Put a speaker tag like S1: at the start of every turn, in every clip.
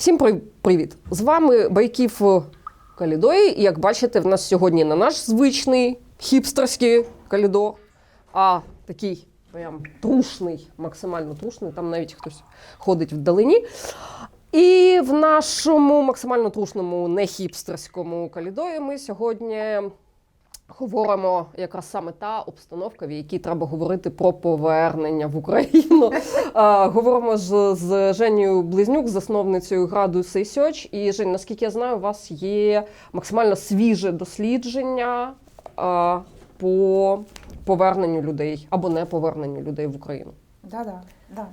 S1: Всім привіт! З вами Байків Калідой. І як бачите, в нас сьогодні не наш звичний хіпстерський калідор, а такий прям трушний, максимально трушний. Там навіть хтось ходить вдалині. І в нашому максимально трушному, не хіпстерському калідої ми сьогодні говоримо якраз саме та обстановка, в якій треба говорити про повернення в Україну. Говоримо з, з Женєю Близнюк, засновницею граду Research. І Жень, наскільки я знаю, у вас є максимально свіже дослідження а, по поверненню людей або не поверненню людей в Україну.
S2: Да, да, да.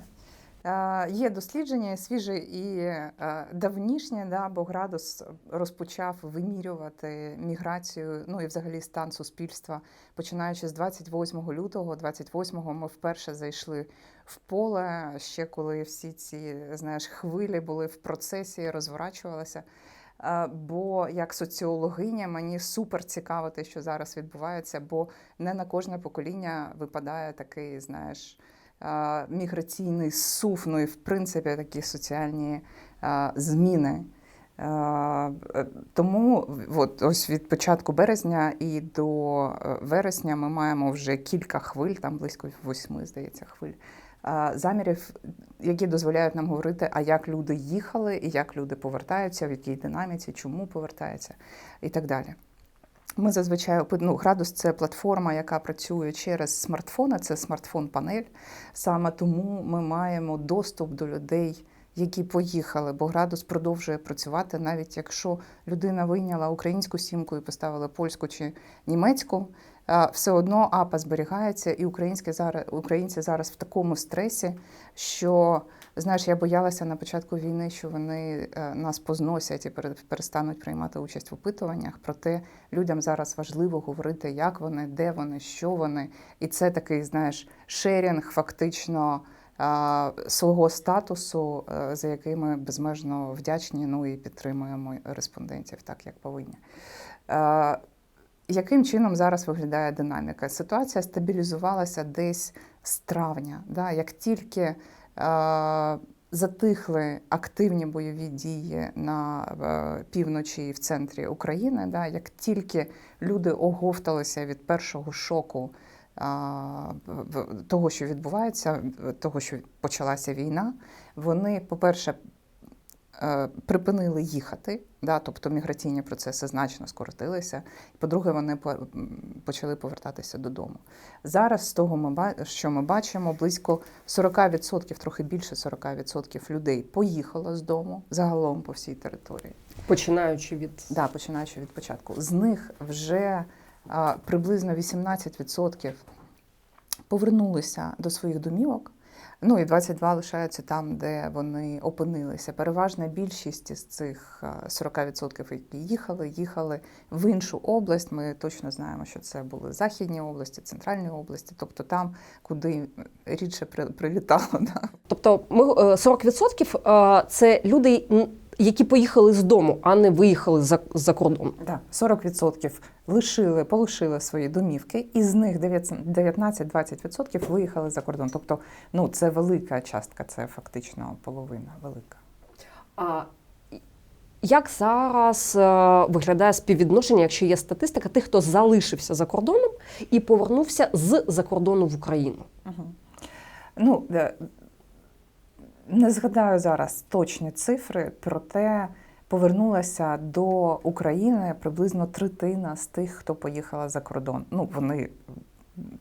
S2: Е, Є дослідження свіже і е, давнішнє, да, бо Градус розпочав вимірювати міграцію, ну і взагалі стан суспільства. Починаючи з 28 лютого, 28-го ми вперше зайшли в поле, ще коли всі ці знаєш, хвилі були в процесі, розворачувалися. Е, Бо як соціологиня мені супер цікаво те, що зараз відбувається, бо не на кожне покоління випадає такий, знаєш, міграційний сув, ну і в принципі такі соціальні зміни. Е, Тому от, ось від початку березня і до е, вересня ми маємо вже кілька хвиль, там близько восьми, здається, хвиль. Замірів, які дозволяють нам говорити, а як люди їхали, і як люди повертаються, в якій динаміці, чому повертаються, і так далі. Ми зазвичай ну, градус це платформа, яка працює через смартфони, це смартфон-панель. Саме тому ми маємо доступ до людей, які поїхали, бо градус продовжує працювати, навіть якщо людина вийняла українську сімку і поставила польську чи німецьку. Все одно АПА зберігається, і українські зараз українці зараз в такому стресі, що знаєш, я боялася на початку війни, що вони е, нас позносять і пере- перестануть приймати участь в опитуваннях. Проте людям зараз важливо говорити, як вони, де вони, що вони. І це такий, знаєш, шерінг фактично свого статусу, е, за який ми безмежно вдячні. Ну і підтримуємо респондентів так, як повинні. Е, Яким чином зараз виглядає динаміка? Ситуація стабілізувалася десь з травня. Да? Як тільки затихли активні бойові дії на е, півночі і в центрі України, да? як тільки люди оговталися від першого шоку в- того, що відбувається, того, що почалася війна, вони, по-перше, е, припинили їхати, да, тобто міграційні процеси значно скоротилися. По-друге, вони по- почали повертатися додому. Зараз з того, що ми бачимо, близько 40%, трохи більше 40% людей поїхало з дому загалом по всій території.
S1: Починаючи від
S2: Да, починаючи від початку. З них вже приблизно 18% повернулися до своїх домівок. Ну і 22 лишаються там, де вони опинилися. Переважна більшість з цих а, 40%, які їхали, їхали в іншу область. Ми точно знаємо, що це були західні області, центральні області, тобто там, куди рідше при- прилітало. Да.
S1: Тобто ми е, 40% е, це люди, які поїхали з дому, а не виїхали за, за кордон.
S2: Да, 40% лишили, полишили свої домівки, і з них 19-20% виїхали за кордон. Тобто, ну це велика частка, це фактично половина велика.
S1: А як зараз е, виглядає співвідношення, якщо є статистика, тих, хто залишився за кордоном і повернувся з за кордону в Україну?
S2: Угу. Ну, е, не згадаю зараз точні цифри, проте повернулася до України приблизно третина з тих, хто поїхала за кордон. Ну, вони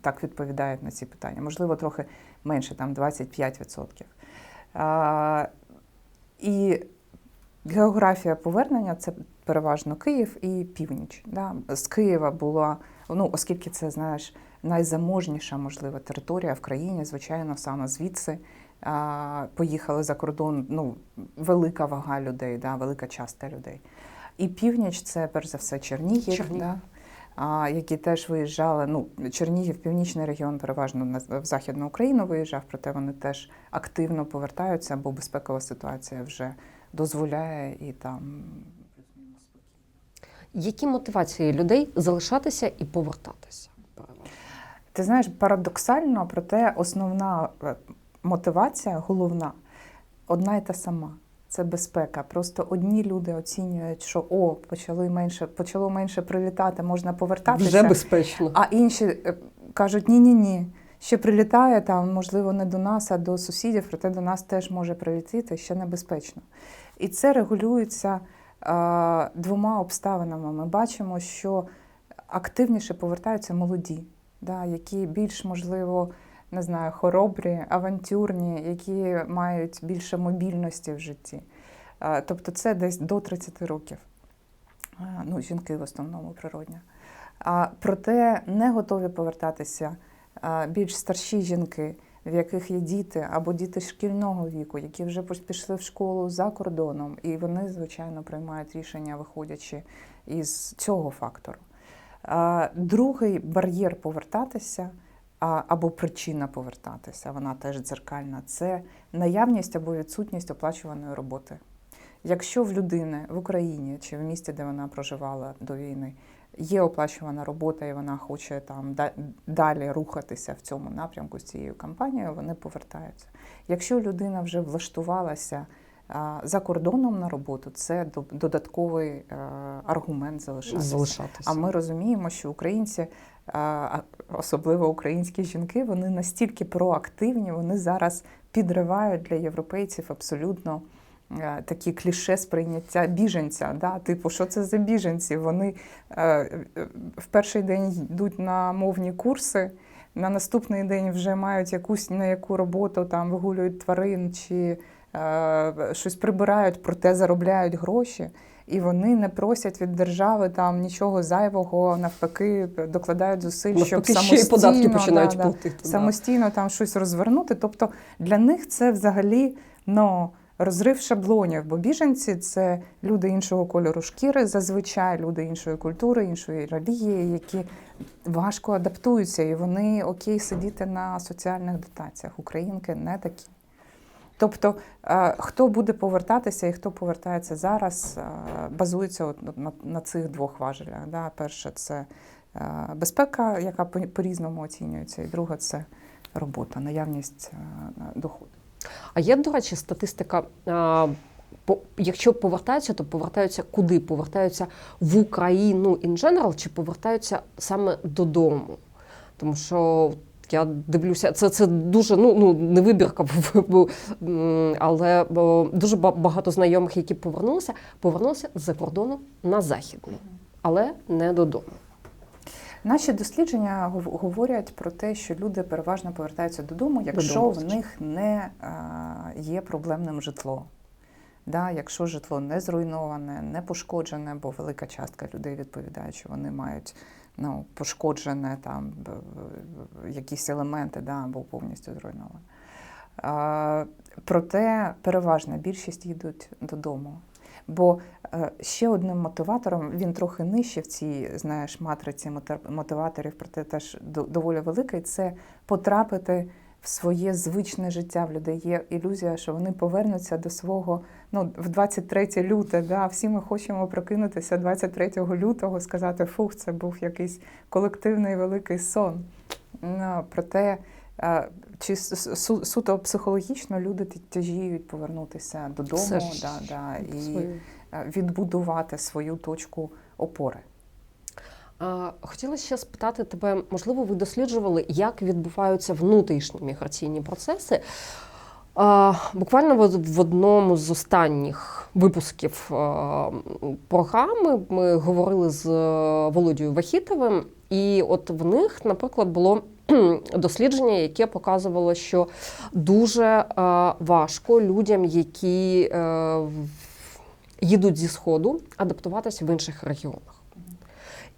S2: так відповідають на ці питання. Можливо, трохи менше, там 25%. А, і географія повернення це переважно Київ і північ. Да? З Києва була, ну, оскільки це, знаєш, найзаможніша, можливо, територія в країні, звичайно, саме звідси поїхали за кордон ну, велика вага людей, да, велика частина людей. І північ це перш за все Чернігів,
S1: Чернігів.
S2: Да, а, які теж виїжджали. Ну, Чернігів, північний регіон, переважно на в Західну Україну виїжджав, проте вони теж активно повертаються, бо безпекова ситуація вже дозволяє і там.
S1: Які мотивації людей залишатися і повертатися?
S2: Ти знаєш, парадоксально, проте основна мотивація, головна, одна й та сама. це безпека. Просто одні люди оцінюють, що о, почали менше, почало менше прилітати, можна повертатися.
S1: Вже безпечно.
S2: А інші е, кажуть: ні, ні, ні. Ще прилітає там, можливо, не до нас, а до сусідів, проте до нас теж може прилетіти ще небезпечно. І це регулюється е, двома обставинами. Ми бачимо, що активніше повертаються молоді, да, які більш, можливо, не знаю, хоробрі, авантюрні, які мають більше мобільності в житті. Тобто це десь до 30 років. Ну, жінки в основному природня. А проте не готові повертатися більш старші жінки, в яких є діти або діти шкільного віку, які вже пішли в школу за кордоном, і вони, звичайно, приймають рішення, виходячи із цього фактору. Другий бар'єр повертатися або причина повертатися, вона теж дзеркальна, це наявність або відсутність оплачуваної роботи. Якщо в людини в Україні чи в місті, де вона проживала до війни, є оплачувана робота, і вона хоче там далі рухатися в цьому напрямку з цією компанією, вони повертаються. Якщо людина вже влаштувалася за кордоном на роботу, це додатковий е, аргумент залишатися.
S1: Залишатися.
S2: А ми розуміємо, що українці, особливо українські жінки, вони настільки проактивні, вони зараз підривають для європейців абсолютно. е, Такі кліше сприйняття біженця, да? типу, що це за біженці? Вони е, в перший день йдуть на мовні курси, на наступний день вже мають якусь на яку роботу там вигулюють тварин чи е, щось прибирають, проте заробляють гроші. І вони не просять від держави там нічого зайвого, навпаки, докладають зусиль, щоб
S1: Навпаки, ще податки починають
S2: да,
S1: платити. да.
S2: самостійно там щось розвернути. Тобто для них це взагалі ну, розрив шаблонів, бо біженці це люди іншого кольору шкіри, зазвичай люди іншої культури, іншої релігії, які важко адаптуються, і вони окей сидіти на соціальних дотаціях. Українки не такі. Тобто, е, хто буде повертатися і хто повертається зараз, е, базується от на, цих двох важелях. Да? Перше це е, безпека, яка по- по-різному оцінюється, і друге це робота, наявність доходу.
S1: А є, до речі, статистика. Якщо повертаються, то повертаються куди? Повертаються в Україну in general, чи повертаються саме додому? Тому що я дивлюся, це, це дуже ну, ну не вибірка, але дуже багато знайомих, які повернулися, повернулися з-за кордону на західний, але не додому.
S2: Наші дослідження говорять про те, що люди переважно повертаються додому, якщо
S1: Додому,
S2: в них не е, є проблемним житло. Да, якщо житло не зруйноване, не пошкоджене, бо велика частка людей відповідає, що вони мають ну, пошкоджене там якісь елементи, да, або повністю зруйноване. Проте переважна більшість їдуть додому. Бо е, ще одним мотиватором, він трохи нижче в цій знаєш, матриці мотиваторів, проте теж доволі великий, це потрапити в своє звичне життя. В людей є ілюзія, що вони повернуться до свого ну, в 23 люте. Да? Всі ми хочемо прокинутися 23 лютого, сказати, фух, це був якийсь колективний великий сон. Ну, проте е, чи су- суто психологічно люди тяжіють повернутися додому да, да, і е, відбудувати свою точку опори.
S1: Хотіла ще спитати тебе, можливо, ви досліджували, як відбуваються внутрішні міграційні процеси. Буквально в- в одному з останніх випусків програми ми говорили з е, Володією Вахітовим, і от в них, наприклад, було дослідження, яке показувало, що дуже е, важко людям, які е, їдуть зі сходу, адаптуватися в інших регіонах.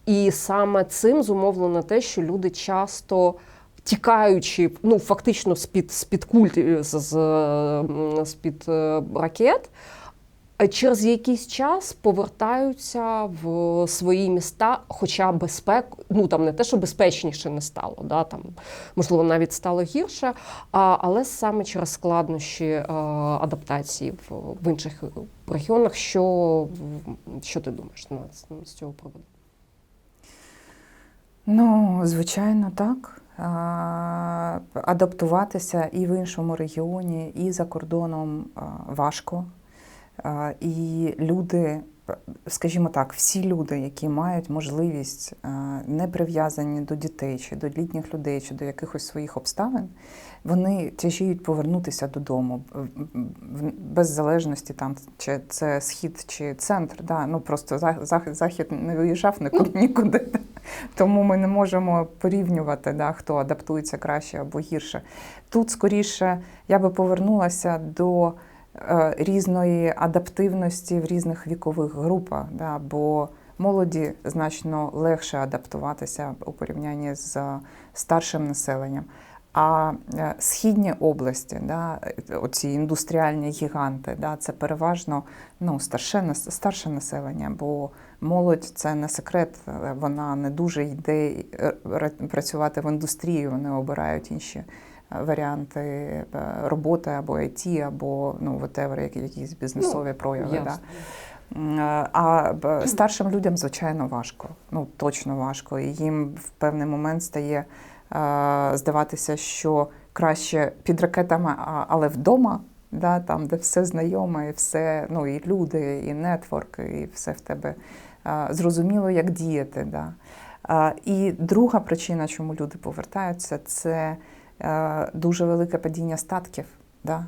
S1: І саме цим зумовлено те, що люди часто. Тікаючи, ну фактично з-під з-під куль, м, з-під е, ракет, е, через якийсь час повертаються в свої міста, хоча безпек, ну там не те, що безпечніше не стало, да, там, можливо, навіть стало гірше, а, але саме через складнощі е, адаптації в, в інших регіонах. Що, що ти думаєш на, з цього приводу?
S2: Ну, звичайно, так. Адаптуватися і в іншому регіоні, і за кордоном важко. І люди, скажімо так, всі люди, які мають можливість не прив'язані до дітей чи до літніх людей, чи до якихось своїх обставин, вони тяжіють повернутися додому без залежності там, чи це схід чи центр. Да? Ну просто за- за- захід не виїжджав нікуди. Тому ми не можемо порівнювати, да, хто адаптується краще або гірше. Тут скоріше я би повернулася до е, різної адаптивності в різних вікових групах, да, бо молоді значно легше адаптуватися у порівнянні з старшим населенням. А е, східні області, да, е, оці індустріальні гіганти, да, це переважно ну, старше, старше населення, бо молодь це не секрет, е, вона не дуже йде працювати в індустрії, вони обирають інші варіанти роботи або IT, або ну, whatever, якісь бізнесові прояви. Да.
S1: Ясно.
S2: А старшим людям, звичайно, важко. Ну, точно важко. І їм в певний момент стає здаватися, що краще під ракетами, але вдома, да, там, де все знайоме, і все, ну, і люди, і нетворк, і все в тебе е, зрозуміло, як діяти. Да. Е, І друга причина, чому люди повертаються, це е, дуже велике падіння статків. Да.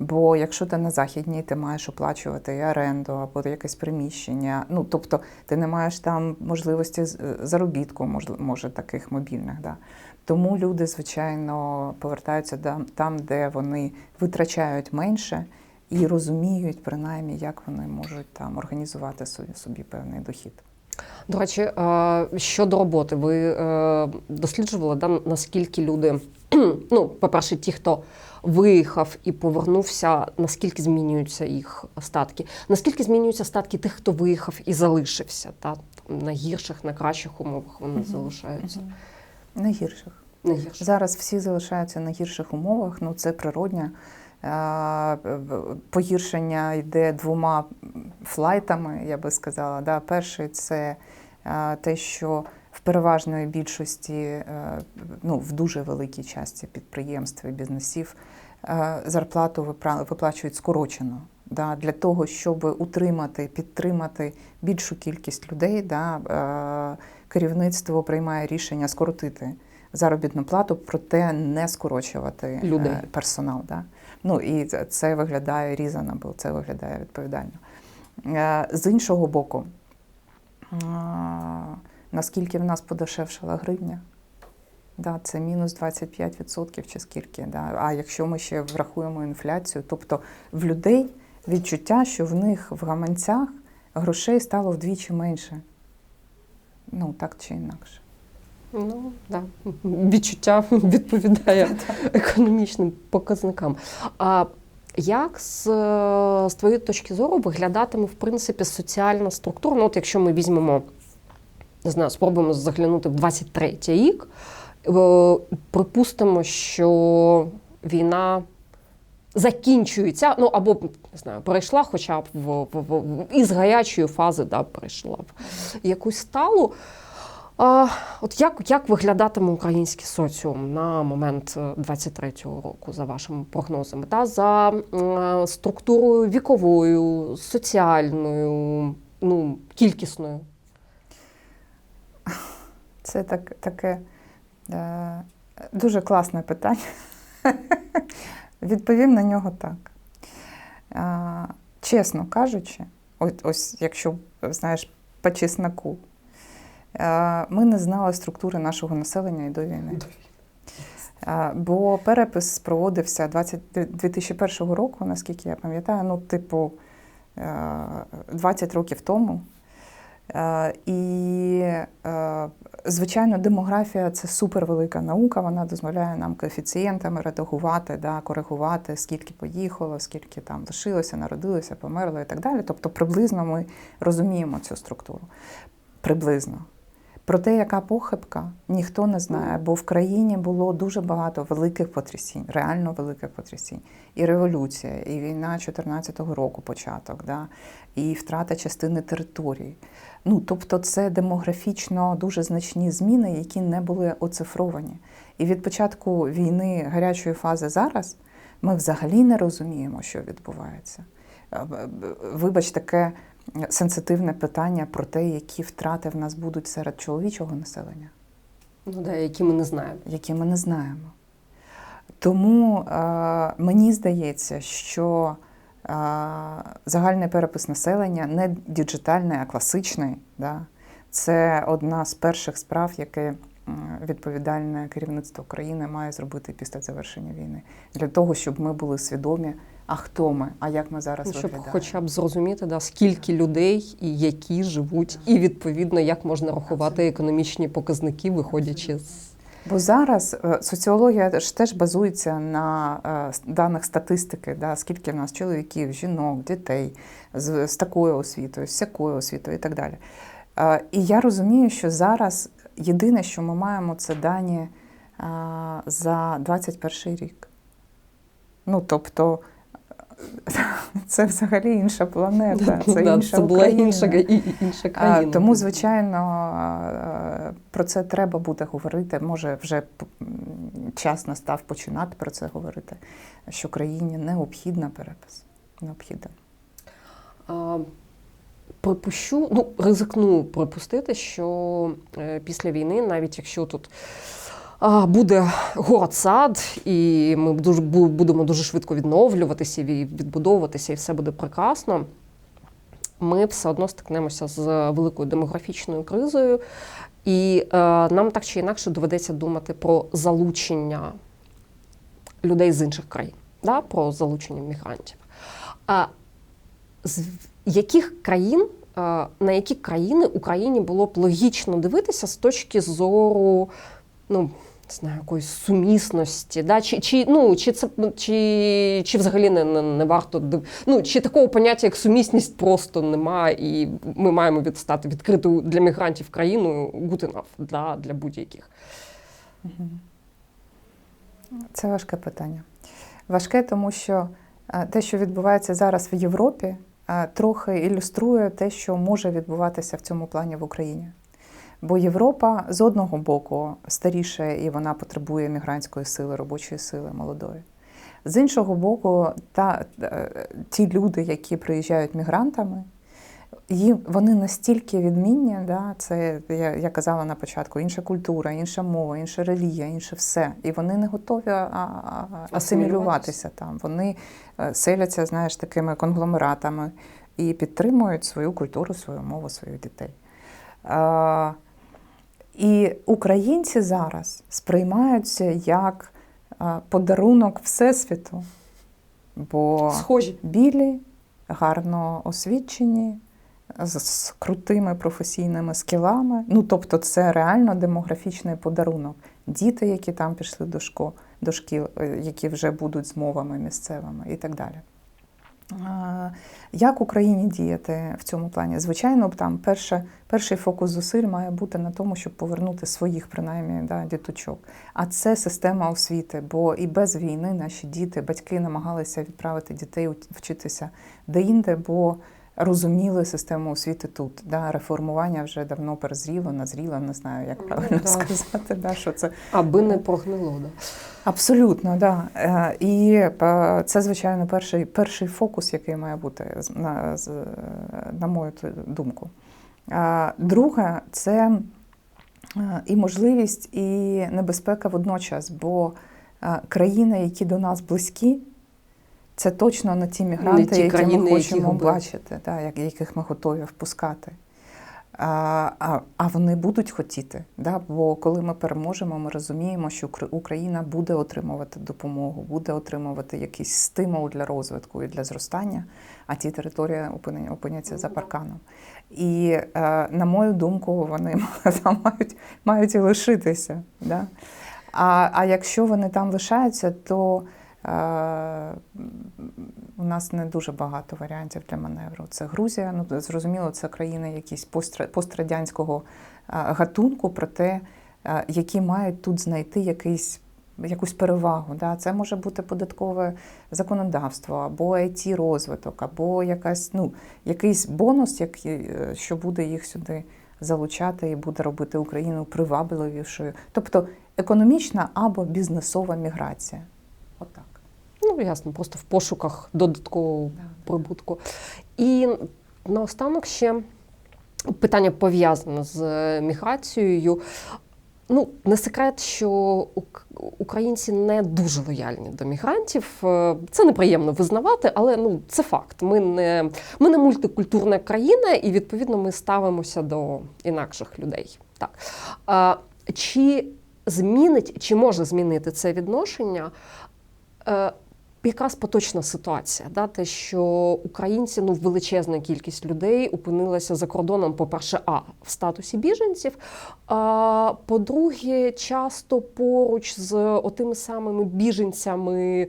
S2: Бо якщо ти на західній, ти маєш оплачувати і оренду або якесь приміщення. Ну тобто ти не маєш там можливості заробітку, може таких мобільних. Да. Тому люди, звичайно, повертаються там, де вони витрачають менше і розуміють, принаймні, як вони можуть там організувати собі, собі певний дохід.
S1: До речі, щодо роботи, ви е, досліджували, да, наскільки люди, ну, по-перше, ті, хто виїхав і повернувся, наскільки змінюються їх статки? Наскільки змінюються статки тих, хто виїхав і залишився? Та? На гірших, на кращих умовах вони залишаються.
S2: Найгірших.
S1: На гірших.
S2: Зараз всі залишаються на гірших умовах, ну це природня. Погіршення йде двома флайтами, я би сказала. Да. Перший це те, що в переважної більшості, е, ну в дуже великій часті підприємств і бізнесів е, зарплату виплачують скорочено. Да, для того, щоб утримати, підтримати більшу кількість людей, да, е, керівництво приймає рішення скоротити заробітну плату, проте не скорочувати
S1: Людей.
S2: е, персонал. Да? Ну і це- виглядає reasonable, це виглядає відповідально. Е, З іншого боку, наскільки в нас подешевшала гривня? Да, це мінус 25% чи скільки. Да. А якщо ми ще врахуємо інфляцію, тобто в людей відчуття, що в них в гаманцях грошей стало вдвічі менше. Ну, так чи інакше.
S1: Ну, да. Відчуття відповідає економічним показникам. А як з, з твоєї точки зору виглядатиме, в принципі, соціальна структура? Ну, от якщо ми візьмемо, не знаю, спробуємо заглянути в 23-й рік, е, припустимо, що війна закінчується, ну або не знаю, перейшла хоча б в, в, в, із гарячої фази, да, перейшла в якусь сталу. А, от як, як виглядатиме український соціум на момент е, 23-го року, за вашими прогнозами, та за е, структурою віковою, соціальною, ну, кількісною?
S2: Це так, таке е, дуже класне питання. Відповім на нього так. Чесно кажучи, ось, ось якщо знаєш, по чесноку, ми не знали структури нашого населення і до війни. Бо перепис проводився 20, 2001 року, наскільки я пам'ятаю, ну, типу, е, 20 років тому. І, звичайно, демографія це супервелика наука. Вона дозволяє нам коефіцієнтами редагувати, да, коригувати, скільки поїхало, скільки там лишилося, народилося, померло і так далі. Тобто, приблизно ми розуміємо цю структуру. Приблизно. Про те, яка похибка, ніхто не знає, бо в країні було дуже багато великих потрясінь, реально великих потрясінь. І революція, і війна 14-го року початок, да? і втрата частини території. Ну, тобто, це демографічно дуже значні зміни, які не були оцифровані. І від початку війни гарячої фази зараз ми взагалі не розуміємо, що відбувається. е, вибач, таке сенситивне питання про те, які втрати в нас будуть серед чоловічого населення,
S1: Ну, да, які ми не знаємо.
S2: які ми не знаємо. Тому е, мені здається, що е, загальний перепис населення не діджитальний, а класичний. Да? Це одна з перших справ, яке відповідальне керівництво країни має зробити після завершення війни. Для того, щоб ми були свідомі, а хто ми, а як ми зараз
S1: Ну, щоб
S2: виглядаємо.
S1: хоча б зрозуміти, да, скільки людей і які живуть, і відповідно як можна рахувати економічні показники, виходячи з
S2: Бо зараз е, соціологія ж теж базується на е, даних статистики, да, скільки в нас чоловіків, жінок, дітей з, з такою освітою, з всякою освітою і так далі. Е, І я розумію, що зараз єдине, що ми маємо, це дані за 21 рік. Ну, тобто, це взагалі інша планета, це інша
S1: це була інша, інша країна.
S2: Тому, звичайно, про це треба буде говорити. Може, вже час настав починати про це говорити, що країні необхідна перепис. Необхідна.
S1: А, Припущу, ну ризикну припустити, що е, після війни, навіть якщо тут буде город сад, і ми дуже будемо дуже швидко відновлюватися і відбудовуватися, і все буде прекрасно. Ми все одно стикнемося з великою демографічною кризою, і е, нам так чи інакше доведеться думати про залучення людей з інших країн, да? про залучення мігрантів. А з яких країн, е, на які країни Україні було б логічно дивитися з точки зору, ну, не знаю, якоїсь сумісності, да? чи, чи, ну, чи, це, чи, чи взагалі не, не, не варто ну, чи такого поняття, як сумісність, просто немає, і ми маємо відстати відкриту для мігрантів країну good enough для, для будь-яких.
S2: Це важке питання. Важке, тому що е, те, що відбувається зараз в Європі, е, трохи ілюструє те, що може відбуватися в цьому плані в Україні. Бо Європа з одного боку старіша і вона потребує мігрантської сили, робочої сили молодої. З іншого боку, та, е, ті люди, які приїжджають мігрантами, їм вони настільки відмінні, да, це я, я казала на початку, інша культура, інша мова, інша релігія, інше все. І вони не готові асимілюватися там. Вони е, селяться, знаєш, такими конгломератами і підтримують свою культуру, свою мову, своїх дітей. І українці зараз сприймаються як подарунок Всесвіту. Бо
S1: Схожі.
S2: білі, гарно освічені, з, крутими професійними скілами. Ну, тобто, це реально демографічний подарунок. Діти, які там пішли до шкіл, е, які вже будуть з мовами місцевими і так далі. Як Україні діяти в цьому плані? Звичайно, там перше, перший фокус зусиль має бути на тому, щоб повернути своїх, принаймні, да, діточок. А це система освіти, бо і без війни наші діти, батьки намагалися відправити дітей вчитися де-інде, бо розуміли систему освіти тут. Да, реформування вже давно перезріло, назріло, не знаю, як
S1: Ну,
S2: правильно
S1: да.
S2: сказати, да, що це
S1: Аби не прогнило. Да.
S2: Абсолютно, да. Е, І е, це, звичайно, перший, перший фокус, який має бути, на, на мою думку. А Друге, це е, і можливість, і небезпека водночас, бо е, країни, які до нас близькі, це точно не ті мігранти,
S1: ті
S2: які
S1: країни,
S2: ми хочемо
S1: би-
S2: бачити, да, як- яких ми готові впускати. А, а, а вони будуть хотіти. Да? Бо коли ми переможемо, ми розуміємо, що Укра- Україна буде отримувати допомогу, буде отримувати якийсь стимул для розвитку і для зростання, а ті території опиняться за парканом. І е, на мою думку, вони там мають, мають і лишитися. Да? А, а якщо вони там лишаються, то у нас не дуже багато варіантів для маневру. Це Грузія, ну зрозуміло, це країни якісь пострадянського е, гатунку, проте е, які мають тут знайти якийсь. Якусь перевагу, да? це може бути податкове законодавство, або it розвиток, або якась, ну, якийсь бонус, який, е, що буде їх сюди залучати і буде робити Україну привабливішою. Тобто економічна або бізнесова міграція. Отак.
S1: Ну, ясно, просто в пошуках додаткового
S2: Да.
S1: прибутку. І наостанок ще питання пов'язане з е, міграцією. Ну, не секрет, що українці не дуже лояльні до мігрантів. Е, Це неприємно визнавати, але ну це факт. Ми не, ми не мультикультурна країна, і відповідно ми ставимося до інакших людей. Так. А, чи змінить, чи може змінити це відношення? Е, Якраз поточна ситуація, да, те, що українці, ну величезна кількість людей опинилася за кордоном, по-перше, а в статусі біженців. А по-друге, часто поруч з отими самими біженцями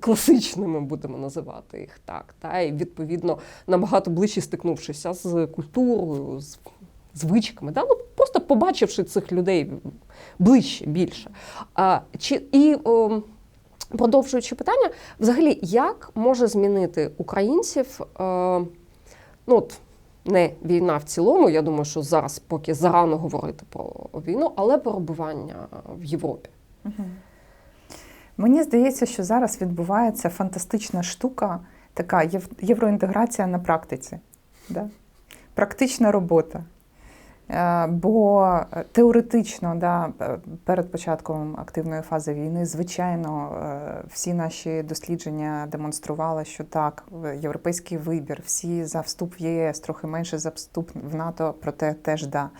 S1: класичними, будемо називати їх так. Та, і відповідно набагато ближче стикнувшися з культурою, з звичками, да? ну, просто побачивши цих людей ближче, більше. А, чи, і, о, продовжуючи питання, взагалі, як може змінити українців? Е, ну, от, не війна в цілому, я думаю, що зараз поки зарано говорити про війну, але перебування в Європі.
S2: Мені здається, що зараз відбувається фантастична штука, така єв- євроінтеграція на практиці. Да? Практична робота. Е, Бо е, теоретично, да, перед початком активної фази війни, звичайно, е, всі наші дослідження демонстрували, що так, європейський вибір, всі за вступ в ЄС, трохи менше за вступ в НАТО, проте теж да.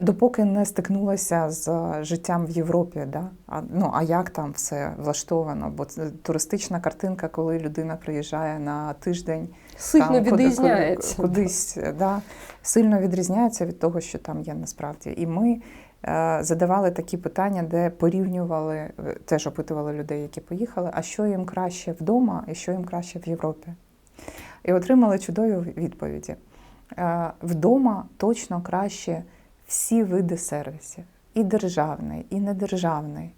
S2: Допоки не стикнулася з життям в Європі, да? а, ну, а як там все влаштовано? Бо це туристична картинка, коли людина приїжджає на тиждень
S1: Сильно
S2: там,
S1: відрізняється.
S2: куди- Кудись, да, сильно відрізняється від того, що там є насправді. І ми е, задавали такі питання, де порівнювали, е, теж опитували людей, які поїхали, а що їм краще вдома і що їм краще в Європі. І отримали чудові відповіді. Е, Вдома точно краще всі види сервісів, і державний, і недержавний.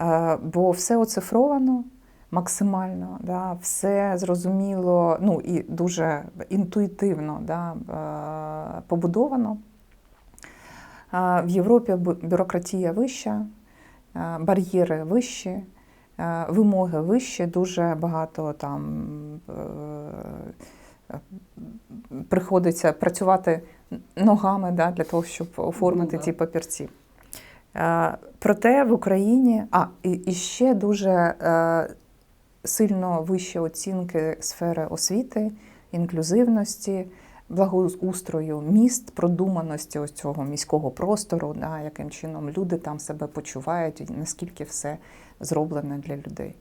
S2: Е, Бо все оцифровано, максимально, да, все зрозуміло, ну і дуже інтуїтивно да, е, побудовано. Е, В Європі бюрократія вища, бар'єри вищі, вимоги вищі, дуже багато там приходиться працювати ногами да, для того, щоб оформити
S1: Ну,
S2: ті папірці. Е, Проте в Україні, а і, і ще дуже е, сильно вищі оцінки сфери освіти, інклюзивності, благоустрою міст, продуманості ось цього міського простору, да, яким чином люди там себе почувають, наскільки все зроблене для людей.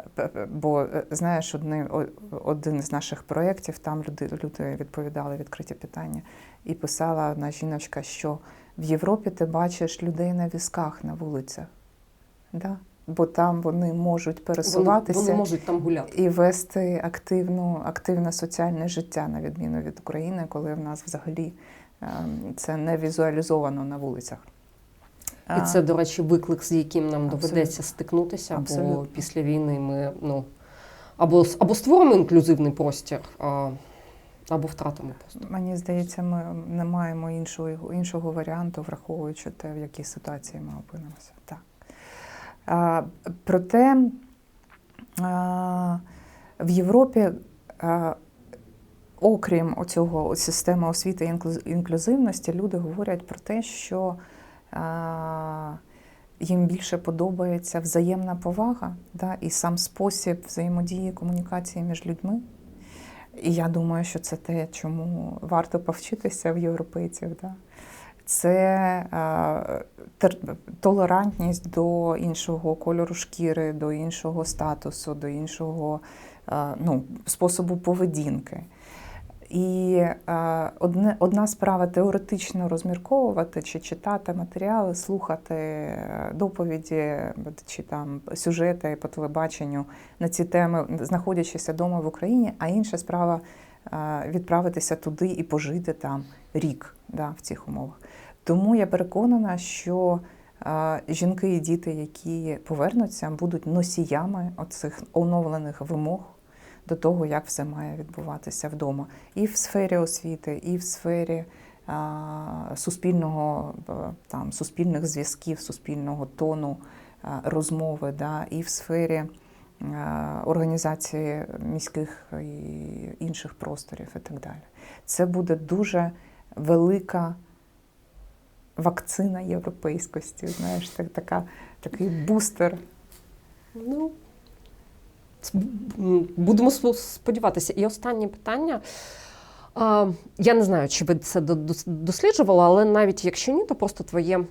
S2: Е, п- Бо е, знаєш, одни, о- один з наших проєктів, там люди, люди відповідали відкриті питання, і писала одна жіночка, що в Європі ти бачиш людей на візках на вулицях. Да? Бо там вони можуть пересуватися
S1: вони можуть там гуляти.
S2: і вести активну, активне соціальне життя, на відміну від України, коли в нас взагалі ем, це не візуалізовано на вулицях.
S1: І це, до речі, виклик, з яким нам
S2: Абсолютно.
S1: доведеться стикнутися, бо
S2: Абсолютно.
S1: після війни ми ну, або, або створимо інклюзивний простір, а, або втратимо просто.
S2: Мені здається, ми не маємо іншого, іншого варіанту, враховуючи те, в якій ситуації ми опинимося. Так. А, проте а, в Європі, а, окрім оцього системи освіти і інклюзивності, люди говорять про те, що їм більше подобається взаємна повага да, і сам спосіб взаємодії комунікації між людьми. І я думаю, що це те, чому варто повчитися в європейців. Да? Це толерантність до іншого кольору шкіри, до іншого статусу, до іншого ну, способу поведінки. І е, одне, одна справа теоретично розмірковувати чи читати матеріали, слухати е, доповіді чи там сюжети по телебаченню на ці теми, знаходячись вдома в Україні, а інша справа е, відправитися туди і пожити там рік да, в цих умовах. Тому я переконана, що е, жінки і діти, які повернуться, будуть носіями оцих оновлених вимог до того, як все має відбуватися вдома, і в сфері освіти, і в сфері суспільного е, там суспільних зв'язків, суспільного тону, розмови, да, і в сфері е, організації міських і інших просторів і так далі. Це буде дуже велика вакцина європейськості. Знаєш, так, така, такий бустер.
S1: Ну, будемо сподіватися. І останнє питання. Я не знаю, чи ви це до- досліджували, але навіть якщо ні, то просто твоє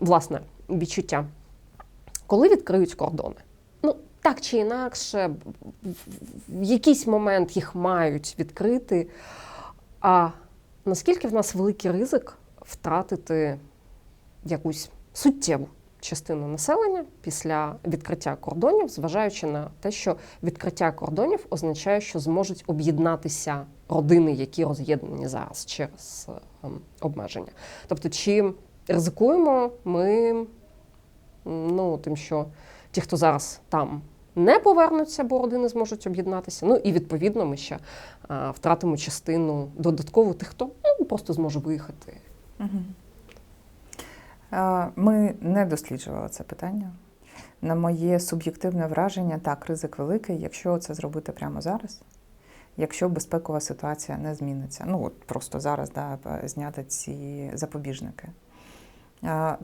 S1: власне відчуття. Коли відкриють кордони? Ну, так чи інакше, в якийсь момент їх мають відкрити. А наскільки в нас великий ризик втратити якусь суттєву частину населення після відкриття кордонів, зважаючи на те, що відкриття кордонів означає, що зможуть об'єднатися родини, які роз'єднані зараз через ем, обмеження. Тобто, чи ризикуємо ми ну, тим, що ті, хто зараз там. Не повернуться, бо родини зможуть об'єднатися. Ну і відповідно ми ще а, втратимо частину додатково тих, хто ну, просто зможе виїхати.
S2: Мгм. Ми не досліджували це питання. На моє суб'єктивне враження, так, ризик великий, якщо це зробити прямо зараз, якщо безпекова ситуація не зміниться. Ну, от просто зараз да, зняти ці запобіжники.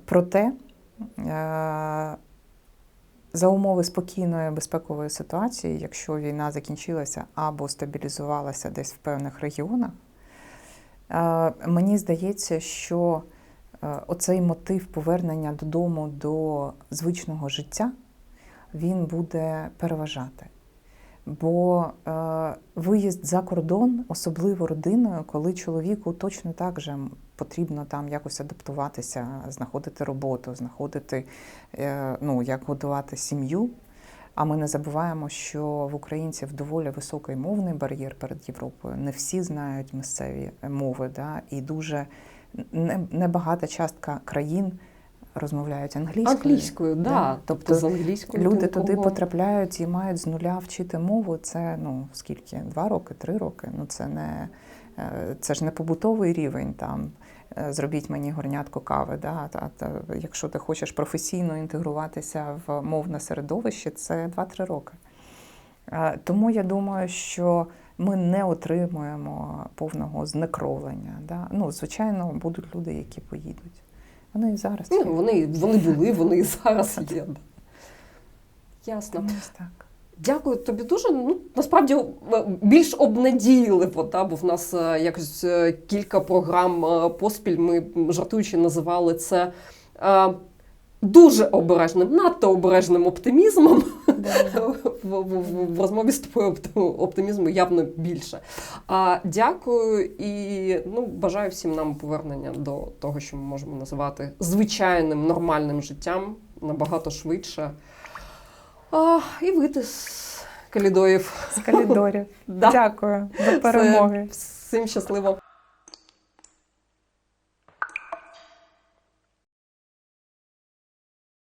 S2: Проте, за умови спокійної безпекової ситуації, якщо війна закінчилася або стабілізувалася десь в певних регіонах, мені здається, що оцей мотив повернення додому до звичного життя він буде переважати. Бо е, виїзд за кордон, особливо родиною, коли чоловіку точно так же потрібно там якось адаптуватися, знаходити роботу, знаходити, е, ну, як годувати сім'ю. А ми не забуваємо, що в українців доволі високий мовний бар'єр перед Європою. Не всі знають місцеві мови, да? і дуже небагата частка країн розмовляють англійською.
S1: Англійською, да.
S2: Да.
S1: Тобто
S2: Тобто
S1: з англійською
S2: Люди
S1: ти
S2: туди потрапляють і мають з нуля вчити мову. Це ну скільки? Два роки, три роки. Ну це не е, це ж не побутовий рівень. Там е, зробіть мені горнятку кави. Да? Та, та, якщо ти хочеш професійно інтегруватися в мовне середовище, це 2-3 роки. Е, Тому я думаю, що ми не отримуємо повного знекровлення. Да? Ну, звичайно, будуть люди, які поїдуть. Вони і зараз.
S1: Ну, вони, вони були, вони і зараз є. Ясно.
S2: Ну, так.
S1: Дякую тобі дуже. Ну насправді е, більш обнадійливо, та, бо в нас е, якось е, кілька програм поспіль. Ми жартуючи називали це дуже обережним, надто обережним оптимізмом. В, в, розмові з тобою оптимізму явно більше. А, дякую і ну, бажаю всім нам повернення до того, що ми можемо називати звичайним нормальним життям набагато швидше. А, і вийти з калідоїв.
S2: З коридорів.
S1: Да.
S2: Дякую. До перемоги.
S1: Всім щасливо.